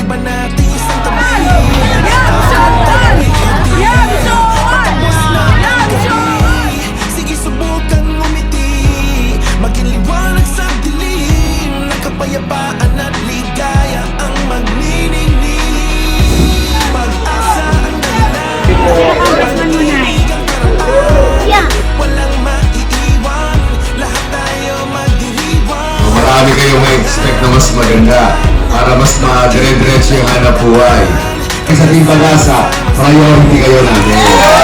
iba nating isang tabi. Sige subukan umiti Maging liwanag sa dilim. Nakapayapaan at ligaya ang magniningning. Pag-asa ang dahilan Walang maiiwan. Lahat tayo magdiriwan Marami kayong may expect na mas maganda para mas madire-diretso yung hanap buhay. Sa Team Pag-asa, priority kayo namin.